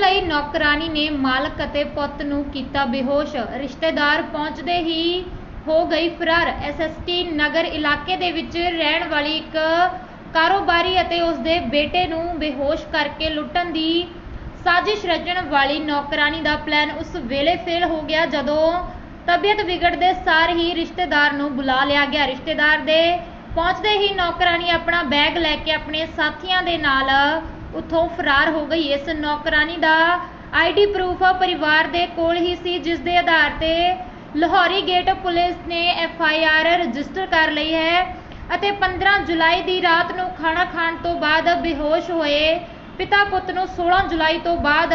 ਲਈ ਨੌਕਰਾਨੀ ਨੇ ਮਾਲਕ ਅਤੇ ਪੁੱਤ ਨੂੰ ਕੀਤਾ ਬੇਹੋਸ਼। ਰਿਸ਼ਤੇਦਾਰ ਪਹੁੰਚਦੇ ਹੀ ਹੋ ਗਈ ਫਰਾਰ। ਐਸਐਸਟੀ ਨਗਰ ਇਲਾਕੇ ਦੇ ਵਿੱਚ ਰਹਿਣ ਵਾਲੀ ਇੱਕ ਕਾਰੋਬਾਰੀ ਅਤੇ ਉਸ ਬੇਟੇ ਨੂੰ ਬੇਹੋਸ਼ ਕਰਕੇ ਲੁੱਟਣ ਦੀ ਸਾਜ਼ਿਸ਼ ਰਚਣ ਵਾਲੀ ਨੌਕਰਾਨੀ ਦਾ ਪਲਾਨ ਉਸ ਵੇਲੇ ਫੇਲ ਹੋ ਗਿਆ ਜਦੋਂ ਤਬੀਅਤ ਵਿਗੜਦੇ ਸਾਰ ਹੀ ਰਿਸ਼ਤੇਦਾਰ ਨੂੰ ਬੁਲਾ ਲਿਆ ਗਿਆ। ਰਿਸ਼ਤੇਦਾਰ ਦੇ ਪਹੁੰਚਦੇ ਹੀ ਨੌਕਰਾਨੀ ਆਪਣਾ ਬੈਗ ਲੈ ਕੇ ਆਪਣੇ ਸਾਥੀਆਂ ਦੇ ਨਾਲ ਉੱਥੋਂ ਫਰਾਰ ਹੋ ਗਈ। ਇਸ ਨੌਕਰਾਨੀ ਦਾ ਆਈਡੀ ਪ੍ਰੂਫ ਪਰਿਵਾਰ ਦੇ ਕੋਲ ਹੀ ਸੀ, ਜਿਸ ਦੇ ਆਧਾਰ ਤੇ ਲਾਹੌਰੀ ਗੇਟ ਪੁਲਿਸ ਨੇ ਐਫ ਆਈ ਆਰ ਰਜਿਸਟਰ ਕਰ ਲਈ ਹੈ ਅਤੇ 15 ਜੁਲਾਈ ਦੀ ਰਾਤ ਨੂੰ ਖਾਣਾ ਖਾਣ ਤੋਂ ਬਾਅਦ ਬੇਹੋਸ਼ ਹੋਏ। ਪਿਤਾ ਪੁੱਤ ਨੂੰ 16 ਜੁਲਾਈ ਤੋਂ ਬਾਅਦ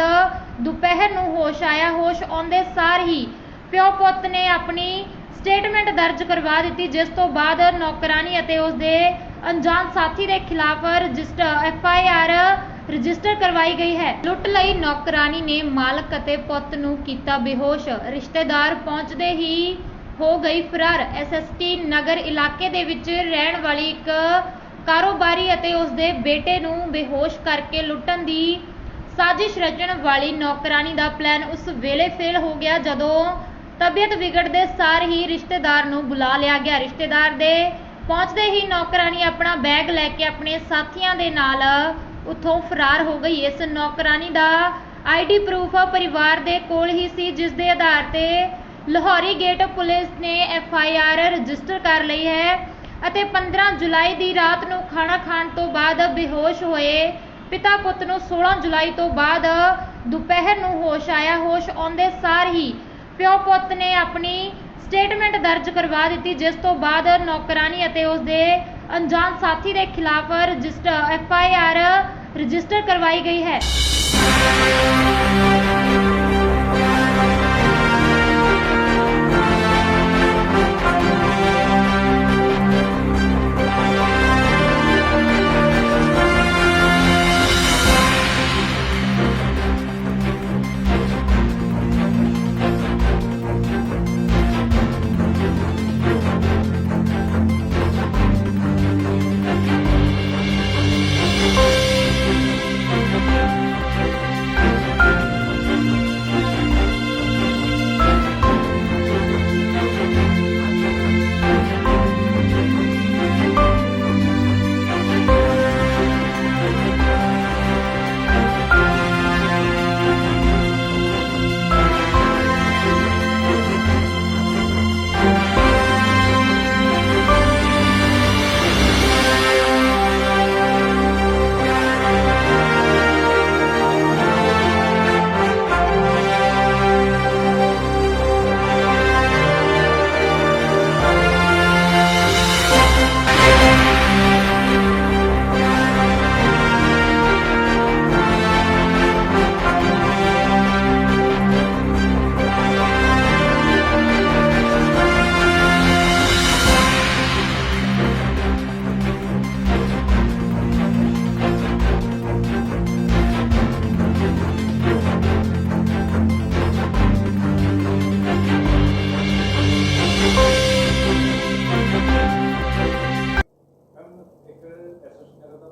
ਦੁਪਹਿਰ ਨੂੰ ਹੋਸ਼ ਆਇਆ। ਹੋਸ਼ ਆਉਂਦੇ ਸਾਰ ਹੀ ਪਿਓ ਪੁੱਤ ਨੇ ਆਪਣੀ ਸਟੇਟਮੈਂਟ ਦਰਜ ਕਰਵਾ ਦਿੱਤੀ, ਜਿਸ ਤੋਂ ਬਾਅਦ ਨੌਕਰਾਨੀ ਅਤੇ ਉਸ ਦੇ ਅਣਜਾਣ ਸਾਥੀ ਦੇ ਖਿਲਾਫ register F I R register ਕਰਵਾਈ ਗਈ ਹੈ। ਲੁੱਟ ਲਈ ਨੌਕਰਾਨੀ ਨੇ ਮਾਲਕ ਅਤੇ ਪੁੱਤ ਨੂੰ ਕੀਤਾ ਬੇਹੋਸ਼। ਰਿਸ਼ਤੇਦਾਰ ਪਹੁੰਚਦੇ ਹੀ ਹੋ ਗਈ ਫਰਾਰ। ਐਸਐਸਟੀ ਨਗਰ ਇਲਾਕੇ ਦੇ ਵਿੱਚ ਰਹਿਣ ਵਾਲੀ ਇੱਕ ਕਾਰੋਬਾਰੀ ਅਤੇ ਉਸਦੇ ਬੇਟੇ ਨੂੰ ਬੇਹੋਸ਼ ਕਰਕੇ ਲੁੱਟਣ ਦੀ ਸਾਜ਼ਿਸ਼ ਰਚਣ ਵਾਲੀ ਨੌਕਰਾਨੀ ਦਾ ਪਲਾਨ ਉਸ ਵੇਲੇ ਫੇਲ ਹੋ ਗਿਆ ਜਦੋਂ ਤਬੀਅਤ ਵਿਗੜਦੇ ਸਾਰ ਹੀ ਰਿਸ਼ਤੇਦਾਰ ਨੂੰ ਬੁਲਾ ਲਿਆ ਗਿਆ। ਰਿਸ਼ਤੇਦਾਰ ਦੇ ਪਹੁੰਚਦੇ ਹੀ ਨੌਕਰਾਨੀ ਆਪਣਾ ਬੈਗ ਲੈ ਕੇ ਆਪਣੇ ਸਾਥੀਆਂ ਦੇ ਨਾਲ ਉੱਥੋਂ ਫਰਾਰ ਹੋ ਗਈ। ਇਸ ਨੌਕਰਾਨੀ ਦਾ ਆਈਡੀ ਪ੍ਰੂਫ ਪਰਿਵਾਰ ਦੇ ਕੋਲ ਹੀ ਸੀ, ਜਿਸ ਦੇ ਆਧਾਰ ਤੇ ਲਾਹੌਰੀ ਗੇਟ ਪੁਲਿਸ ਨੇ ਐਫ ਆਈ ਆਰ ਰਜਿਸਟਰ ਕਰ ਲਈ ਹੈ ਅਤੇ 15 ਜੁਲਾਈ ਦੀ ਰਾਤ ਨੂੰ ਖਾਣਾ ਖਾਣ ਤੋਂ ਬਾਅਦ ਬੇਹੋਸ਼ ਹੋਏ ਪਿਤਾ ਪੁੱਤ ਨੂੰ 16 ਜੁਲਾਈ ਤੋਂ ਬਾਅਦ ਦੁਪਹਿਰ ਨੂੰ ਹੋਸ਼ ਆਇਆ। ਹੋਸ਼ ਆਉਂਦੇ ਸਾਰ ਹੀ ਪਿਓ ਪੁੱਤ ਨੇ ਆਪਣੀ ਸਟੇਟਮੈਂਟ ਦਰਜ ਕਰਵਾ ਦਿੱਤੀ, ਜਿਸ ਤੋਂ ਬਾਅਦ ਨੌਕਰਾਨੀ ਅਤੇ ਉਸ ਦੇ ਅਣਜਾਣ ਸਾਥੀ ਦੇ ਖਿਲਾਫ register F I R register ਕਰਵਾਈ ਗਈ ਹੈ।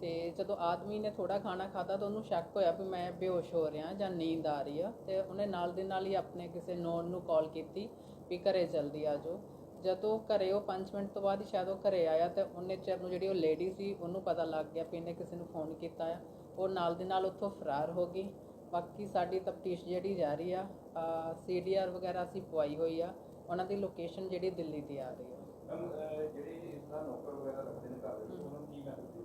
ਤੇ ਜਦੋਂ ਆਦਮੀ ਨੇ ਥੋੜਾ ਖਾਣਾ ਖਾਦਾ ਤਾਂ ਉਹਨੂੰ ਸ਼ੱਕ ਹੋਇਆ ਵੀ ਮੈਂ ਬੇਹੋਸ਼ ਹੋ ਰਿਹਾ ਜਾਂ ਨੀਂਦ ਆ ਰਹੀ ਆ। ਤੇ ਉਹਨੇ ਨਾਲ ਦੇ ਨਾਲ ਹੀ ਆਪਣੇ ਕਿਸੇ ਨੋਨ ਨੂੰ ਕਾਲ ਕੀਤੀ ਵੀ ਘਰੇ ਜਲਦੀ ਆ ਜਾਓ। ਜਦੋਂ ਘਰੇ ਉਹ 5 ਮਿੰਟ ਤੋਂ ਬਾਅਦ ਹੀ ਸ਼ਾਇਦ ਉਹ ਘਰੇ ਆਇਆ ਤੇ ਉਹਨੇ ਚਿਰ ਨੂੰ ਜਿਹੜੀ ਉਹ ਲੇਡੀ ਸੀ ਉਹਨੂੰ ਪਤਾ ਲੱਗ ਗਿਆ ਵੀ ਇਹਨੇ ਕਿਸੇ ਨੂੰ ਫੋਨ ਕੀਤਾ ਆ। ਉਹ ਨਾਲ ਦੇ ਨਾਲ ਉੱਥੋਂ ਫਰਾਰ ਹੋ ਗਈ। ਬਾਕੀ ਸਾਡੀ ਤਫਤੀਸ਼ ਜਿਹੜੀ ਜਾਰੀ ਆ ਸੀਡੀਆਰ ਵਗੈਰਾ ਅਸੀਂ ਪਵਾਈ ਹੋਈ ਆ। ਉਹਨਾਂ ਦੀ ਲੋਕੇਸ਼ਨ ਜਿਹੜੀ ਦਿੱਲੀ ਦੀ ਆ ਰਹੀ ਆ। ਜਿਹੜੇ ਇਸ ਤਰ੍ਹਾਂ ਨੌਕਰ ਵਗੈਰਾ ਰੱਖਦੇ ਨੇ ਘਰ ਦੇ ਉਹਨਾਂ ਨੂੰ ਕੀ ਮੈਸੇਜ